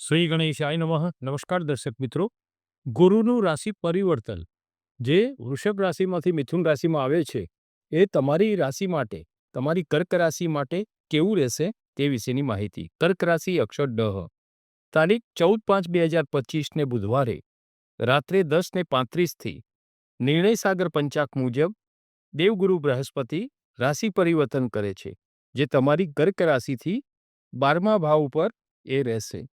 શ્રી ગણેશાય નમઃ. નમસ્કાર દર્શક મિત્રો. ગુરુનું રાશિ પરિવર્તન, જે વૃષભ રાશિમાંથી મિથુન રાશિમાં આવે છે, એ તમારી રાશિ માટે, તમારી કર્ક રાશિ માટે કેવું રહેશે તે વિશેની માહિતી. કર્ક રાશિ અક્ષર ડહ તારીખ ચૌદ પાંચ બે હજાર પચીસને બુધવારે, રાત્રે દસને પાંત્રીસથી નિર્ણય સાગર પંચાક મુજબ, દેવગુરુ બૃહસ્પતિ રાશિ પરિવર્તન કરે છે, જે તમારી કર્ક રાશિથી બારમા ભાવ ઉપર એ રહેશે.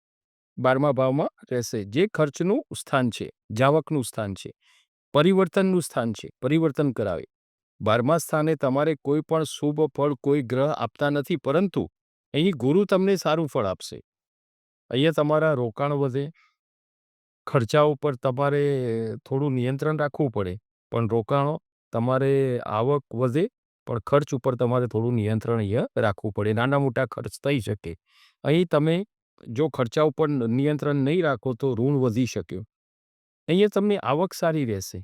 બારમા ભાવમાં રહેશે. જે ખર્ચનું સ્થાન છે, જાવકનું સ્થાન છે, પરિવર્તનનું સ્થાન છે, પરિવર્તન કરાવે. બારમા સ્થાને તમારે કોઈ પણ શુભ ફળ, કોઈ ગ્રહ આપતા નથી, પરંતુ અહીં ગુરુ તમને સારું ફળ આપશે. અહીંયા તમારા રોકાણ વધે. ખર્ચાઓ પર તમારે થોડું નિયંત્રણ રાખવું પડે, પણ રોકાણો તમારે આવક વધે, પણ ખર્ચ ઉપર તમારે થોડું નિયંત્રણ અહીંયા રાખવું પડે. નાના મોટા ખર્ચ થઈ શકે. અહીં તમે જો ખર્ચા ઉપર નિયંત્રણ નહીં રાખો તો ઋણ વધી શકે. અહીંયા તમને આવક સારી રહેશે.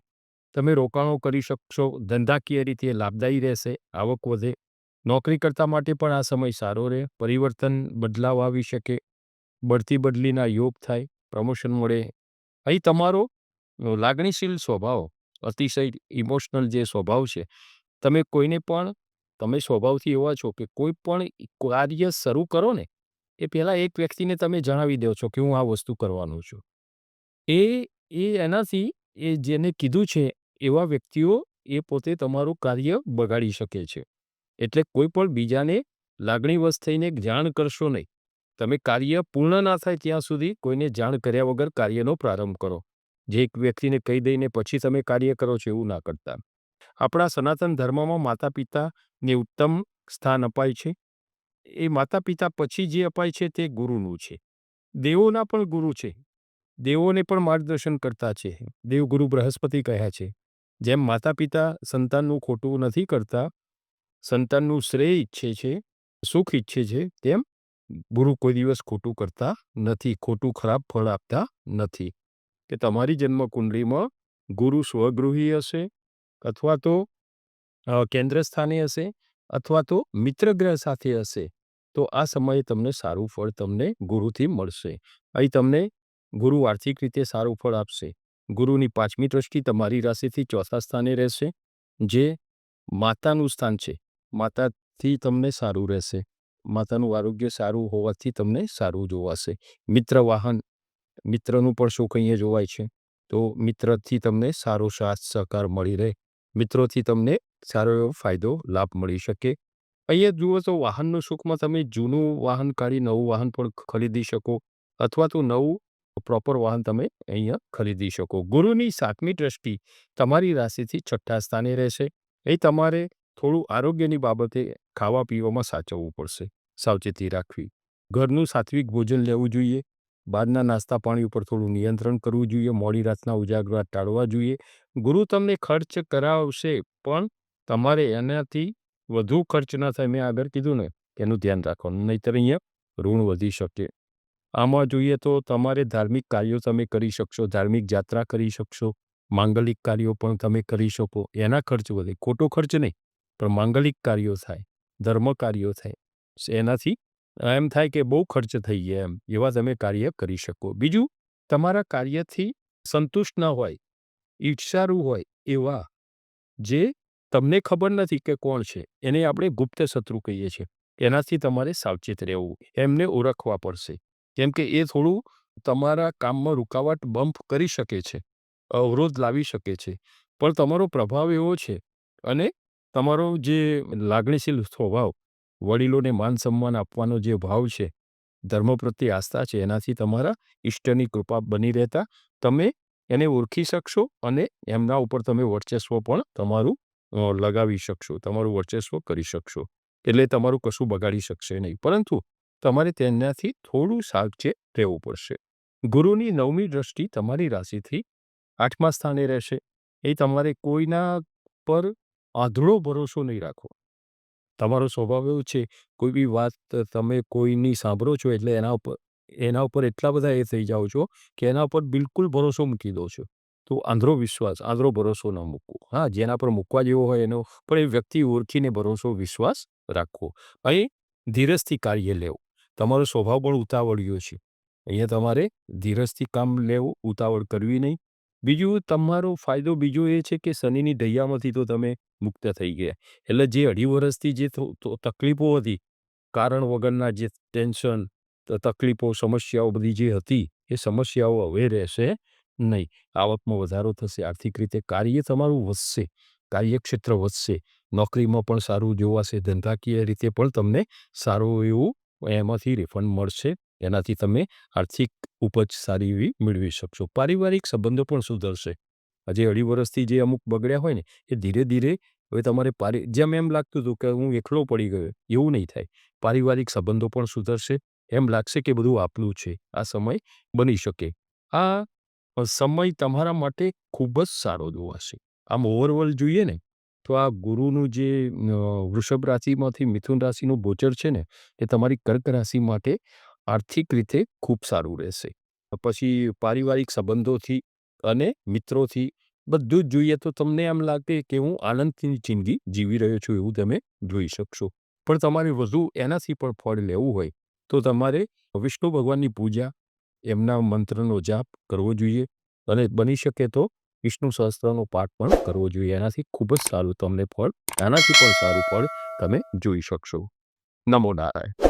તમે રોકાણો કરી શકશો, ધંધાકીય રીતે લાભદાયી રહેશે, આવક વધે. નોકરી કરતા માટે પણ આ સમય સારો રહે, પરિવર્તન બદલાવ આવી શકે, બઢતી બદલીના યોગ થાય, પ્રમોશન મળે. અહીં તમારો લાગણીશીલ સ્વભાવ, અતિશય ઇમોશનલ જે સ્વભાવ છે, તમે કોઈને પણ, તમે સ્વભાવથી એવા છો કે કોઈ પણ કાર્ય શરૂ કરો ને એ પહેલાં એક વ્યક્તિને તમે જણાવી દો છો કે હું આ વસ્તુ કરવાનો છું. એ એ એનાથી એ જેને કીધું છે એવા વ્યક્તિઓ એ પોતે તમારું કાર્ય બગાડી શકે છે. એટલે કોઈ પણ બીજાને લાગણીવશ થઈને જાણ કરશો નહીં. તમે કાર્ય પૂર્ણ ના થાય ત્યાં સુધી કોઈને જાણ કર્યા વગર કાર્યનો પ્રારંભ કરો. જે એક વ્યક્તિને કહી દઈને પછી તમે કાર્ય કરો છો એવું ના કરતા. આપણા સનાતન ધર્મમાં માતા પિતાને ઉત્તમ સ્થાન અપાય છે. એ માતા પિતા પછી જે અપાય છે તે ગુરુનું છે. દેવોના પણ ગુરુ છે. દેવોને પણ માર્ગદર્શન કરતા છે. દેવગુરુ બૃહસ્પતિ કહ્યા છે. જેમ માતા પિતા સંતાનનું ખોટું નથી કરતા, સંતાનનું શ્રેય ઈચ્છે છે, સુખ ઈચ્છે છે, તેમ ગુરુ કોઈ દિવસ ખોટું કરતા નથી, ખોટું ખરાબ ફળ આપતા નથી. કે તમારી જન્મ કુંડલીમાં ગુરુ સ્વગૃહી હશે, અથવા તો કેન્દ્ર સ્થાને હશે અથવા તો મિત્ર ગ્રહ સાથે હશે, તો આ સમયે તમને સારું ફળ તમને ગુરુથી મળશે. અહીં તમને ગુરુ આર્થિક રીતે સારું ફળ આપશે. ગુરુની પાંચમી દ્રષ્ટિ તમારી રાશિથી ચોથા સ્થાને રહેશે, જે માતાનું સ્થાન છે. માતાથી તમને સારું રહેશે. માતાનું આરોગ્ય સારું હોવાથી તમને સારું જોવાશે. મિત્ર વાહન, મિત્રનું પણ સુખ અહીંયા જોવાય છે. તો મિત્રથી તમને સારો સાથ સહકાર મળી રહે. મિત્રોથી તમને સારો એવો ફાયદો, લાભ મળી શકે. અહીંયા જુઓ તો વાહનનું સુખમાં તમે જૂનું વાહન કાઢી, નવું વાહન પણ ખરીદી શકો. અથવા તો નવું પ્રોપર વાહન તમે અહીંયા ખરીદી શકો. ગુરુની સાતમી દ્રષ્ટિ તમારી રાશિથી છઠ્ઠા સ્થાને રહેશે. એ તમારે થોડું આરોગ્યની બાબતે ખાવા પીવામાં સાચવવું પડશે. સાવચેતી રાખવી. ઘરનું સાત્વિક ભોજન લેવું જોઈએ. બહારના નાસ્તા પાણી ઉપર થોડું નિયંત્રણ કરવું જોઈએ. મોડી રાતના ઉજાગરા ટાળવા જોઈએ. ગુરુ તમને ખર્ચ કરાવશે પણ તમારે એનાથી વધુ ખર્ચ ન થાય. મેં આગળ કીધું ને એનું ધ્યાન રાખવાનું, નહીંતર અહીંયા ઋણ વધી શકે. આમાં જોઈએ તો તમારે ધાર્મિક કાર્યો તમે કરી શકશો, ધાર્મિક યાત્રા કરી શકશો, માંગલિક કાર્યો પણ તમે કરી શકો. એના ખર્ચ વધે. ખોટો ખર્ચ નહીં, પણ માંગલિક કાર્યો થાય, ધર્મ કાર્યો થાય. એનાથી એમ થાય કે બહુ ખર્ચ થઈ ગયા એમ, એવા તમે કાર્ય કરી શકો. બીજું, તમારા કાર્યથી સંતુષ્ટ ન હોય, ઈચ્છારું હોય એવા જે તમને ખબર નથી કે કોણ છે, એને આપણે ગુપ્ત શત્રુ કહીએ છીએ. એનાથી તમારે સાવચેત રહેવું, એમને ઓળખવા પડશે. કેમ કે એ થોડું તમારા કામમાં રૂકાવટ બમ્પ કરી શકે છે, અવરોધ લાવી શકે છે. પણ તમારો પ્રભાવ એવો છે અને તમારો જે લાગણીશીલ સ્વભાવ, વડીલોને માન સન્માન આપવાનો જે ભાવ છે, ધર્મ પ્રત્યે આસ્થા છે, એનાથી તમારા ઈષ્ટની કૃપા બની રહેતા તમે એને ઓળખી શકશો અને એમના ઉપર તમે વર્ચસ્વ પણ તમારું લગાવી શકશો, તમારું વર્ચસ્વ કરી શકશો. એટલે તમારું કશું બગાડી શકશે નહીં. પરંતુ તમારે તેનાથી થોડું સાવચેત રહેવું પડશે. ગુરુની નવમી દ્રષ્ટિ તમારી રાશિથી આઠમા સ્થાને રહેશે. એ તમારે કોઈના પર આધળો ભરોસો નહીં રાખો તમારો સ્વભાવ એવો છે, કોઈ બી વાત તમે કોઈની સાંભળો છો એટલે એના ઉપર એના ઉપર એટલા બધા એ થઈ જાઓ છો કે એના ઉપર બિલકુલ ભરોસો મૂકી દો છો. તો આંધ્રો વિશ્વાસ, આંધ્રો ભરોસો ન મૂકવો. હા, જેના પર મૂકવા જેવો હોય એનો પણ એ વ્યક્તિ ઓળખીને ભરોસો, વિશ્વાસ રાખવો. અહીં ધીરજથી કાર્ય લેવું. તમારો સ્વભાવ પણ ઉતાવળ્યો છે. અહીંયા તમારે ધીરજથી કામ લેવું, ઉતાવળ કરવી નહીં. બીજું, તમારો ફાયદો બીજો એ છે કે શનિની દૈયામાંથી તો તમે મુક્ત થઈ ગયા. એટલે જે અઢી વર્ષથી જે તકલીફો હતી, કારણ વગરના જે ટેન્શન તકલીફો, સમસ્યાઓ બધી જે હતી, એ સમસ્યાઓ હવે રહેશે. નહીં. આવકમાં વધારો થશે, આર્થિક રીતે કાર્ય તમારું વધશે, કાર્યક્ષેત્ર વધશે. નોકરીમાં પણ સારું જોવાશે ધંધાકીય રીતે પણ તમને સારું એવું એમાંથી રિફંડ મળશે. એનાથી તમે આર્થિક ઉપજ સારી એવી મેળવી શકશો. પારિવારિક સંબંધો પણ સુધરશે. હજી અઢી વર્ષથી જે અમુક બગડ્યા હોય ને, એ ધીરે ધીરે હવે તમારે પારિ, જેમ એમ લાગતું હતું કે હું એકલો પડી ગયો, એવું નહીં થાય. પારિવારિક સંબંધો પણ સુધરશે. એમ લાગશે કે બધું આપનું છે. આ સમય બની શકે. આ સમય તમારા માટે ખૂબ જ સારો જોવાશે આમ ઓવરઓલ જોઈએ ને, તો આ ગુરુનું જે વૃષભ રાશિમાંથી મિથુન રાશિનું ગોચર છે ને, એ તમારી કર્ક રાશિ માટે આર્થિક રીતે ખૂબ સારું રહેશે. પછી પારિવારિક સંબંધોથી અને મિત્રોથી બધું જ જોઈએ તો તમને એમ લાગે કે હું આનંદની જિંદગી જીવી રહ્યો છું એવું તમે જોઈ શકશો. પણ તમારે વધુ એનાથી પણ ફળ લેવું હોય તો તમારે વિષ્ણુ ભગવાનની પૂજા એમના મંત્રનો જાપ કરવો જોઈએ અને બની શકે તો વિષ્ણુ સહસ્ત્રનો પાઠ પણ કરવો જોઈએ. એનાથી ખૂબ જ સારું તમને ફળ, આનાથી પણ સારું ફળ તમે જોઈ શકશો. નમો નારાયણ.